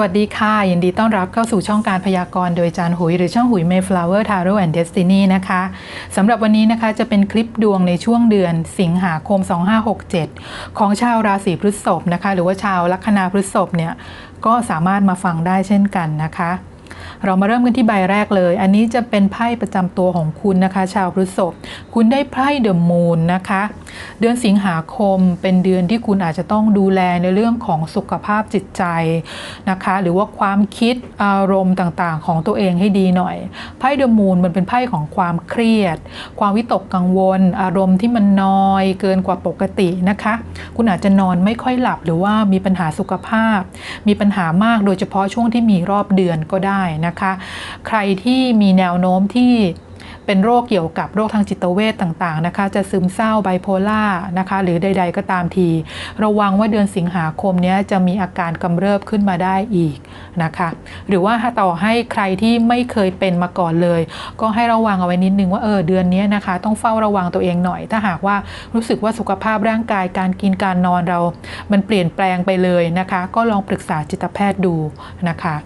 วัสดีค่ะ ยินดีต้อนรับเข้าสู่ช่องการพยากรณ์โดยจานหุย หรือช่องหุย Mayflower Tarot and Destiny นะคะสำหรับวันนี้นะคะจะเป็นคลิปดวงในช่วงเดือนสิงหาคม 2567 ของชาวราศีพฤษภนะคะ หรือว่าชาวลัคนาพฤษภเนี่ยก็สามารถมาฟังได้เช่นกันนะคะ เรามาเริ่มกันที่ใบแรกเลย อันนี้จะเป็นไพ่ประจำตัวของคุณนะคะ ชาวพฤษภคุณได้ไพ่เดอะมูนนะคะ เดือนสิงหาคมเป็นเดือนที่คุณอาจจะต้องดูแลในเรื่องของสุขภาพจิตใจนะคะ หรือว่าความคิดอารมณ์ต่างๆ ของตัวเองให้ดีหน่อยไพ่เดอะมูนมันเป็นไพ่ของความเครียด ความวิตกกังวล อารมณ์ที่มันน้อยเกินกว่าปกตินะคะ คุณอาจจะนอนไม่ค่อยหลับหรือว่ามีปัญหาสุขภาพ มีปัญหามากโดยเฉพาะช่วงที่มีรอบเดือนก็ได้นะคะ ใครที่มีแนวโน้มที่เป็นโรคเกี่ยวกับโรคทางจิตเวชต่างๆนะคะ จะซึมเศร้าไบโพล่านะคะ หรือใด ๆ ก็ตามที ระวังว่าเดือนสิงหาคมนี้จะมีอาการกำเริบขึ้นมาได้อีกนะคะ หรือว่าต่อให้ใครที่ไม่เคยเป็นมาก่อนเลย ก็ให้ระวังเอาไว้นิดนึงว่าเออเดือนนี้นะคะ ต้องเฝ้าระวังตัวเองหน่อย ถ้าหากว่ารู้สึกว่าสุขภาพร่างกายการกินการนอนเรา มันเปลี่ยนแปลงไปเลยนะคะ ก็ลองปรึกษาจิตแพทย์ดูนะคะ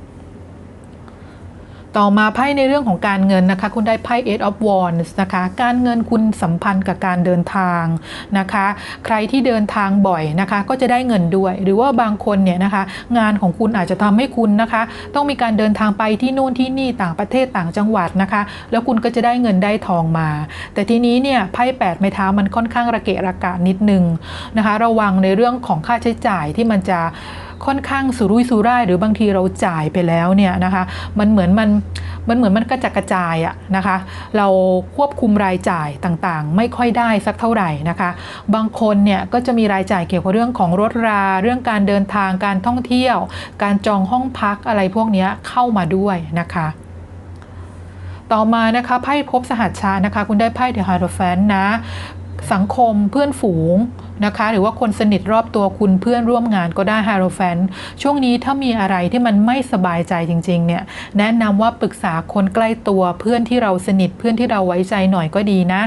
ต่อมาไพ่ในเรื่องของการเงินนะคะ คุณได้ไพ่ Eight of Wands นะคะ การเงินคุณสัมพันธ์กับการเดินทางนะคะ ใครที่เดินทางบ่อยนะคะ ก็จะได้เงินด้วย หรือว่าบางคนเนี่ยนะคะ งานของคุณอาจจะทำให้คุณนะคะ ต้องมีการเดินทางไปที่นู่นที่นี่ต่างประเทศต่างจังหวัดนะคะ แล้วคุณก็จะได้เงินได้ทองมา แต่ทีนี้เนี่ยไพ่แปดไม้เท้ามันค่อนข้างระเกะระกะนิดนึงนะคะ ระวังในเรื่องของค่าใช้จ่ายที่มันจะ ค่อนข้างสุรุ่ยสุร่าย หรือบางทีเราจ่ายไปแล้วเนี่ยนะคะมันเหมือนมันมันเหมือนมันกระจัดกระจายอะนะคะ เราควบคุมรายจ่ายต่างๆ ไม่ค่อยได้สักเท่าไหร่นะคะ บางคนเนี่ยก็จะมีรายจ่ายเกี่ยวกับเรื่องของรถรา เรื่องการเดินทางการท่องเที่ยว การจองห้องพักอะไรพวกนี้เข้ามาด้วยนะคะต่อมานะคะไพ่พบสหัชชานะคะ คุณได้ไพ่เดอะฮาร์โฟนนะ สังคมเพื่อนฝูง นะคะ หรือว่าคนสนิทรอบตัวคุณเพื่อนร่วมงานก็ได้ฮาโรแฟนช่วงนี้ถ้ามีอะไรที่มันไม่สบายใจจริง ๆ เนี่ย แนะนำว่าปรึกษาคนใกล้ตัวเพื่อนที่เราสนิทเพื่อนที่เราไว้ใจหน่อยก็ดีนะ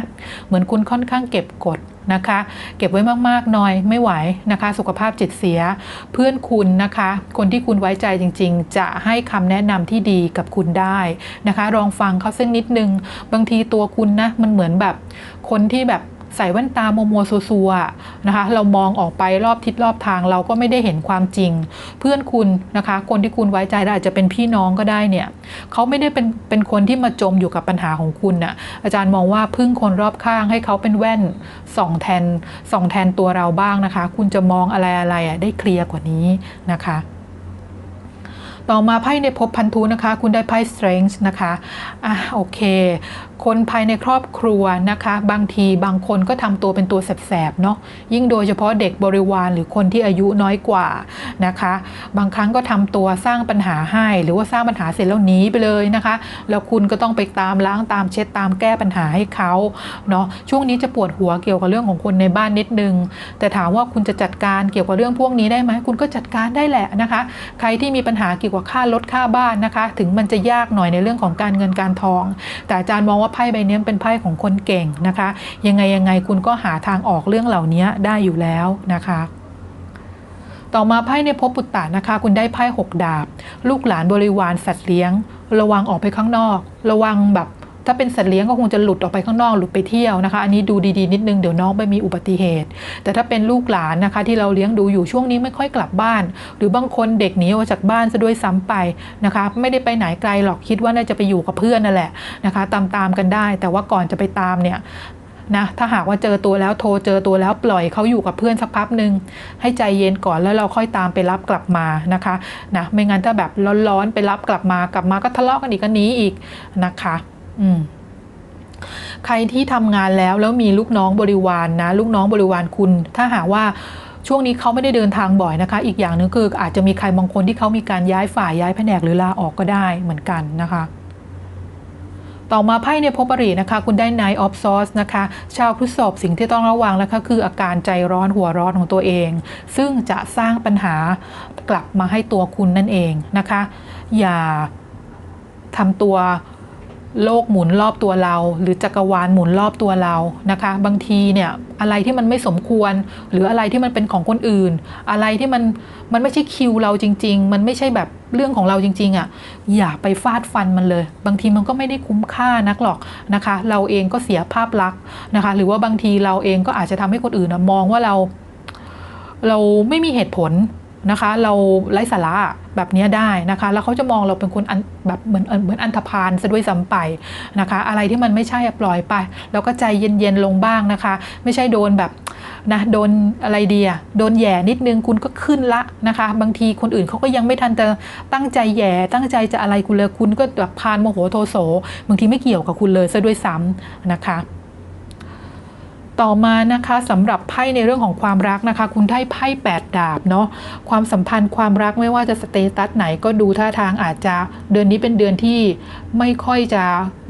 เหมือนคุณค่อนข้างเก็บกดนะคะ เก็บไว้มากๆหน่อยไม่ไหวนะคะ สุขภาพจิตเสีย เพื่อนคุณนะคะ คนที่คุณไว้ใจจริง ๆ จะให้คำแนะนำที่ดีกับคุณได้นะคะลองฟังเขาสักนิดนึง บางทีตัวคุณนะมันเหมือนแบบคนที่แบบ ใส่แว่นตาโมโมซัวๆนะคะ เรามองออกไปรอบทิศรอบทางเราก็ไม่ได้เห็นความจริง เพื่อนคุณนะคะ คนที่คุณไว้ใจอาจจะเป็นพี่น้องก็ได้เนี่ยเขาไม่ได้เป็นเป็นคนที่มาจมอยู่กับปัญหาของคุณน่ะอาจารย์มองว่าพึ่งคนรอบข้างให้เขาเป็นแว่นส่องแทนส่องแทนตัวเราบ้างนะคะ คุณจะมองอะไรอะไรอะได้เคลียร์กว่านี้นะคะ ต่อมาไพ่ในภพพันธุนะคะ คุณได้ไพ่ strength นะคะอะโอเค คนภายในครอบครัวนะคะ บางทีบางคนก็ทำตัวเป็นตัวแสบๆเนาะยิ่งโดยเฉพาะเด็กบริวารหรือคนที่อายุน้อยกว่านะคะ บางครั้งก็ทำตัวสร้างปัญหาให้ หรือว่าสร้างปัญหาเสร็จแล้วหนีไปเลยนะคะ แล้วคุณก็ต้องไปตามล้างตามเช็ดตามแก้ปัญหาให้เขาเนาะช่วงนี้จะปวดหัวเกี่ยวกับเรื่องของคนในบ้านนิดนึง แต่ถามว่าคุณจะจัดการเกี่ยวกับเรื่องพวกนี้ได้ไหมคุณก็จัดการได้แหละนะคะ ใครที่มีปัญหาเกี่ยวกว่าค่ารถค่าบ้านนะคะ ถึงมันจะยากหน่อยในเรื่องของการเงินการทอง แต่อาจารย์มองว่าไพ่ใบนี้เป็นไพ่ของคนเก่งนะคะ ยังไงยังไงคุณก็หาทางออกเรื่องเหล่านี้ได้อยู่แล้วนะคะต่อมาไพ่ในภพปุตตะนะคะ คุณได้ไพ่หกดาบ ลูกหลานบริวารสัตว์เลี้ยง ระวังออกไปข้างนอก ระวังแบบ ถ้าเป็นสัตว์เลี้ยงก็คงจะหลุดออกไปข้างนอกหลุดไปเที่ยวนะคะ อันนี้ดูดีๆนิดนึงเดี๋ยวน้องไปมีอุบัติเหตุ แต่ถ้าเป็นลูกหลานนะคะ ที่เราเลี้ยงดูอยู่ช่วงนี้ไม่ค่อยกลับบ้าน หรือบางคนเด็กหนีออกจากบ้านซะด้วยซ้ำไปนะคะ ไม่ได้ไปไหนไกลหรอกคิดว่าน่าจะไปอยู่กับเพื่อนนั่นแหละนะคะ ตามๆกันได้ แต่ว่าก่อนจะไปตามเนี่ยนะถ้าหากว่าเจอตัวแล้วโทรเจอตัวแล้วปล่อยเขาอยู่กับเพื่อนสักพักหนึ่งให้ใจเย็นก่อนแล้วเราค่อยตามไปรับกลับมานะคะนะไม่งั้นถ้าแบบร้อนๆไปรับกลับมากลับมาก็ทะเลาะกันอีกก็หนีอีกนะคะ ใครที่ทำงานแล้วแล้วมีลูกน้องบริวารนนะ ลูกน้องบริวารคุณ ถ้าหากว่าช่วงนี้เขาไม่ได้เดินทางบ่อยนะคะ อีกอย่างหนึงคืออาจจะมีใครบางคนที่เขามีการย้ายฝ่ายย้ายแผนกหรือลาออกก็ได้เหมือนกันนะคะ ต่อมาไพ่ในพบรินะคะ คุณได้ Nine of Swords นะคะ ชาวพฤษภสิ่งที่ต้องระวังนะคะ คืออาการใจร้อนหัวร้อนของตัวเอง ซึ่งจะสร้างปัญหากลับมาให้ตัวคุณนั่นเองนะคะ อย่าทำตัว โลกหมุนรอบตัวเรา หรือจักรวาลหมุนรอบตัวเรานะคะ บางทีเนี่ยอะไรที่มันไม่สมควร หรืออะไรที่มันเป็นของคนอื่น อะไรที่มันมันไม่ใช่คิวเราจริง ๆ มันไม่ใช่แบบเรื่องของเราจริง ๆอะ่ะอย่าไปฟาดฟันมันเลย บางทีมันก็ไม่ได้คุ้มค่านักหรอกนะคะ เราเองก็เสียภาพลักษณ์นะคะ หรือว่าบางทีเราเองก็อาจจะทำให้คนอื่นมองว่าเรา เราไม่มีเหตุผล นะคะ เราไร้สาระแบบนี้ได้นะคะ แล้วเขาจะมองเราเป็นคนแบบเหมือนเหมือนอันธพาลซะด้วยซ้ำไปนะคะ อะไรที่มันไม่ใช่ปล่อยไป แล้วก็ใจเย็นๆลงบ้างนะคะ ไม่ใช่โดนแบบนะโดนอะไรเดีอะโดนแย่นิดนึงคุณก็ขึ้นละนะคะ บางทีคนอื่นเขาก็ยังไม่ทันจะตั้งใจแย่ตั้งใจจะอะไรคุณเลยคุณก็แบบพานโมโหโทโสบางทีไม่เกี่ยวกับคุณเลยซะด้วยซ้ำนะคะ ต่อมานะคะสำหรับไพ่ในเรื่องของความรักนะคะ คุณได้ไพ่8ดาบเนาะความสัมพันธ์ความรักไม่ว่าจะสเตตัสไหนก็ดูท่าทางอาจจะเดือนนี้เป็นเดือนที่ไม่ค่อยจะ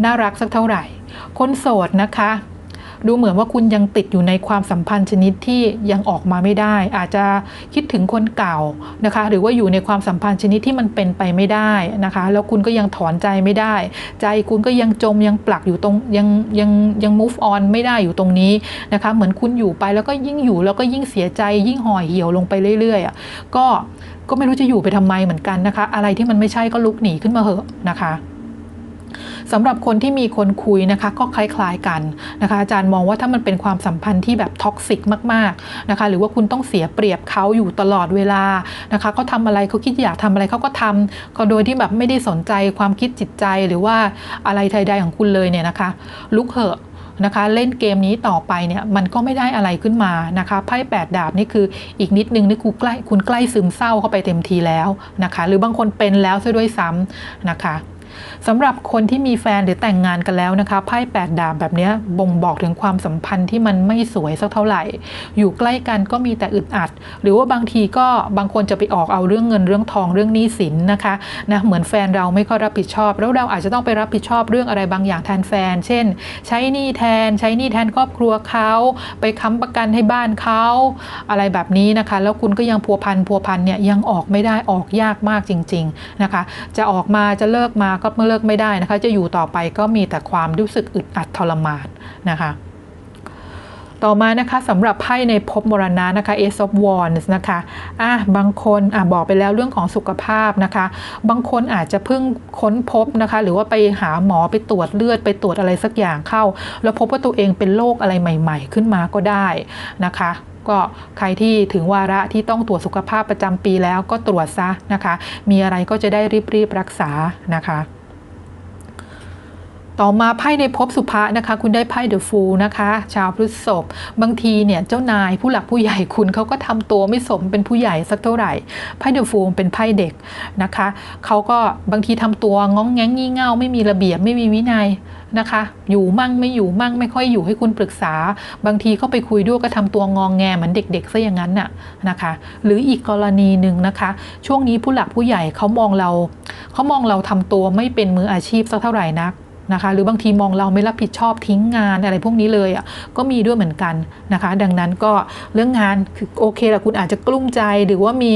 น่ารักสักเท่าไหร่ คนโสดนะคะ ดูเหมือนว่าคุณยังติดอยู่ในความสัมพันธ์ชนิดที่ยังออกมาไม่ได้ อาจจะคิดถึงคนเก่านะคะ หรือว่าอยู่ในความสัมพันธ์ชนิดที่มันเป็นไปไม่ได้นะคะ แล้วคุณก็ยังถอนใจไม่ได้ ใจคุณก็ยังจมยังปลักอยู่ตรงยังยังยัง move on ไม่ได้อยู่ตรงนี้นะคะ เหมือนคุณอยู่ไปแล้วก็ยิ่งอยู่แล้วก็ยิ่งเสียใจ ยิ่งห่อเหี่ยวลงไปเรื่อยๆอก็ก็ไม่รู้จะอยู่ไปทำไมเหมือนกันนะคะ อะไรที่มันไม่ใช่ก็ลุกหนีขึ้นมาเหอะนะคะ สำหรับคนที่มีคนคุยนะคะก็คล้ายๆกันนะคะอาจารย์มองว่าถ้ามันเป็นความสัมพันธ์ที่แบบท็อกซิกมากๆนะคะหรือว่าคุณต้องเสียเปรียบเขาอยู่ตลอดเวลานะคะเขาทาอะไรเขาคิดอยากทำอะไรเขาก็ทำก็โดยที่แบบไม่ได้สนใจความคิดจิตใจหรือว่าอะไรใดๆของคุณเลยเนี่ยนะคะลุกเหอะนะคะเล่นเกมนี้ต่อไปเนี่ยมันก็ไม่ได้อะไรขึ้นมานะคะไพ่แปดดาบนี่คืออีกนิดนึงนี่คุณใกล้คุณใกล้ซึมเศร้าเข้าไปเต็มทีแล้วนะคะ หรือบางคนเป็นแล้วซะด้วยซ้ำนะคะ สำหรับคนที่มีแฟนหรือแต่งงานกันแล้วนะคะไพ่แปดดาบแบบนี้บ่งบอกถึงความสัมพันธ์ที่มันไม่สวยสักเท่าไหร่ อยู่ใกล้กันก็มีแต่อึดอัด หรือว่าบางทีก็บางคนจะไปออกเอาเรื่องเงินเรื่องทองเรื่องหนี้สินนะคะนะเหมือนแฟนเราไม่ค่อยรับผิดชอบ แล้วเราอาจจะต้องไปรับผิดชอบเรื่องอะไรบางอย่างแทนแฟน เช่น ใช้หนี้แทน ใช้หนี้แทนครอบครัวเขาไปค้ำประกันให้บ้านเขาอะไรแบบนี้นะคะ แล้วคุณก็ยังพัวพันพัวพันเนี่ยยังออกไม่ได้ออกยากมากจริง ๆนะคะ จะออกมาจะเลิกมาก็เมื่อเลิกไม่ได้นะคะ จะอยู่ต่อไปก็มีแต่ความรู้สึกอึดอัดทรมานนะคะ ต่อมานะคะสำหรับไพ่ในภพมรณะนะคะ Ace of Wands นะคะอะบางคนอะบอกไปแล้วเรื่องของสุขภาพนะคะ บางคนอาจจะเพิ่งค้นพบนะคะ หรือว่าไปหาหมอไปตรวจเลือดไปตรวจอะไรสักอย่างเข้า แล้วพบว่าตัวเองเป็นโรคอะไรใหม่ ๆ ขึ้นมาก็ได้นะคะ ก็ใครที่ถึงวาระที่ต้องตรวจสุขภาพประจำปีแล้วก็ตรวจซะนะคะ มีอะไรก็จะได้รีบๆรักษานะคะ ต่อมาไพ่ในภพสุภะนะคะ คุณได้ไพ่เดอะฟูลนะคะ ชาวพฤษภบางทีเนี่ยเจ้านายผู้หลักผู้ใหญ่คุณเขาก็ทำตัวไม่สมเป็นผู้ใหญ่สักเท่าไหร่ไพ่เดอะฟูลเป็นไพ่เด็กนะคะเขาก็บางทีทำตัวง้องแงงงี่เง่าไม่มีระเบียบไม่มีวินัยนะคะ อยู่มั่งไม่อยู่มั่งไม่ค่อยอยู่ให้คุณปรึกษา บางทีเขาไปคุยด้วยก็ทำตัวงองแงเหมือนเด็กๆซะอย่างนั้นน่ะนะคะ หรืออีกกรณีหนึ่งนะคะ ช่วงนี้ผู้หลักผู้ใหญ่เขามองเราเขามองเราทำตัวไม่เป็นมืออาชีพสักเท่าไหร่นัก นะคะ หรือบางทีมองเราไม่รับผิดชอบทิ้งงานอะไรพวกนี้เลยอะก็มีด้วยเหมือนกันนะคะ ดังนั้นก็เรื่องงานคือโอเคแหละคุณอาจจะกลุ้มใจหรือว่ามี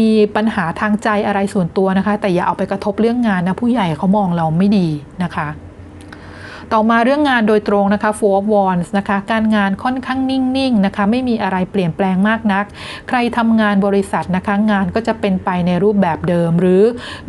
มีปัญหาทางใจอะไรส่วนตัวนะคะ แต่อย่าเอาไปกระทบเรื่องงานนะผู้ใหญ่เขามองเราไม่ดีนะคะ ต่อมาเรื่องงานโดยตรงนะคะ Four of Wands นะคะ การงานค่อนข้างนิ่งๆนะคะ ไม่มีอะไรเปลี่ยนแปลงมากนัก ใครทำงานบริษัทนะคะ งานก็จะเป็นไปในรูปแบบเดิม หรือ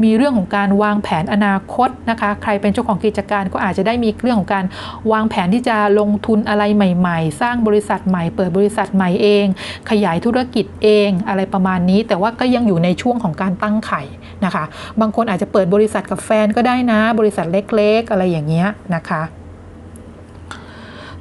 มีเรื่องของการวางแผนอนาคตนะคะ ใครเป็นเจ้าของกิจการก็อาจจะได้มีเรื่องของการวางแผนที่จะลงทุนอะไรใหม่ ๆ สร้างบริษัทใหม่ เปิดบริษัทใหม่เอง ขยายธุรกิจเองอะไรประมาณนี้ แต่ว่าก็ยังอยู่ในช่วงของการตั้งไข่ นะคะ บางคนอาจจะเปิดบริษัทกับแฟนก็ได้นะ บริษัทเล็กๆ อะไรอย่างเงี้ยนะคะ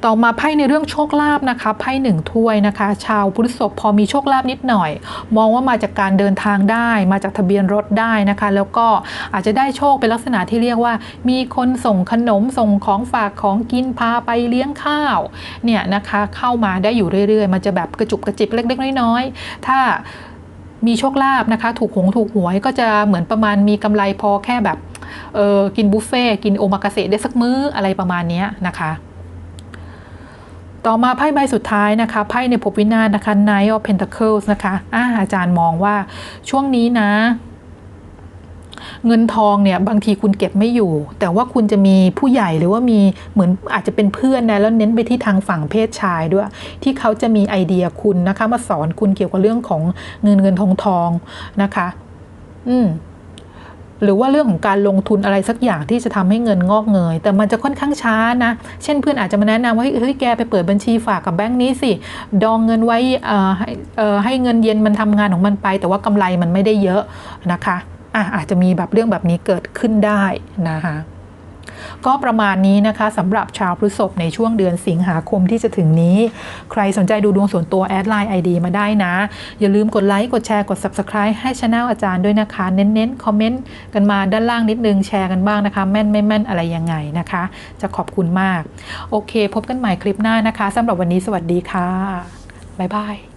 ต่อมาไพ่ในเรื่องโชคลาภนะคะไพ่หนึ่งถ้วยนะคะ ชาวพุทธศพพอมีโชคลาภนิดหน่อย มองว่ามาจากการเดินทางได้ มาจากทะเบียนรถได้นะคะ แล้วก็อาจจะได้โชคเป็นลักษณะที่เรียกว่า มีคนส่งขนมส่งของฝากของกินพาไปเลี้ยงข้าวเนี่ยนะคะเข้ามาได้อยู่เรื่อยๆ มันจะแบบกระจุบกระจิบเล็ก ๆ น้อยๆถ้า มีโชคลาภนะคะ ถูกหงถูกหวยก็จะเหมือนประมาณมีกำไรพอแค่แบบเออกินบุฟเฟ่กินโอมากาเสะได้สักมื้ออะไรประมาณนี้นะคะ ต่อมาไพ่ใบสุดท้ายนะคะไพ่ในภพวินาศนะคะ Knight of Pentacles นะคะอาอาจารย์มองว่าช่วงนี้นะ เงินทองเนี่ยบางทีคุณเก็บไม่อยู่ แต่ว่าคุณจะมีผู้ใหญ่หรือว่ามีเหมือนอาจจะเป็นเพื่อนนะแล้วเน้นไปที่ทางฝั่งเพศชายด้วย ที่เขาจะมีไอเดียคุณนะคะมาสอนคุณเกี่ยวกับเรื่องของเงินเงินทองทองนะคะ อืมหรือว่าเรื่องของการลงทุนอะไรสักอย่างที่จะทำให้เงินงอกเงย แต่มันจะค่อนข้างช้านะ เช่นเพื่อนอาจจะมาแนะนำว่าเฮ้ยแกไปเปิดบัญชีฝากกับแบงค์นี้สิ ดองเงินไว้อ่อให้เอ่อให้เงินเย็นมันทำงานของมันไป แต่ว่ากำไรมันไม่ได้เยอะนะคะ อะอาจจะมีแบบเรื่องแบบนี้เกิดขึ้นได้นะคะก็ประมาณนี้นะคะสำหรับชาวพฤษภในช่วงเดือนสิงหาคมที่จะถึงนี้ ใครสนใจดูดวงส่วนตัวแอดไลน์ ID มาได้นะ อย่าลืมกดไลค์ กดแชร์ กด Subscribe ให้ช anel อาจารย์ด้วยนะคะ เน้นๆ คอมเมนต์กันมาด้านล่างนิดนึง แชร์กันบ้างนะคะ แม่นไม่แม่นอะไรยังไงนะคะ จะขอบคุณมาก โอเค พบกันใหม่คลิปหน้านะคะสำหรับวันนี้สวัสดีค่ะบ๊ายบาย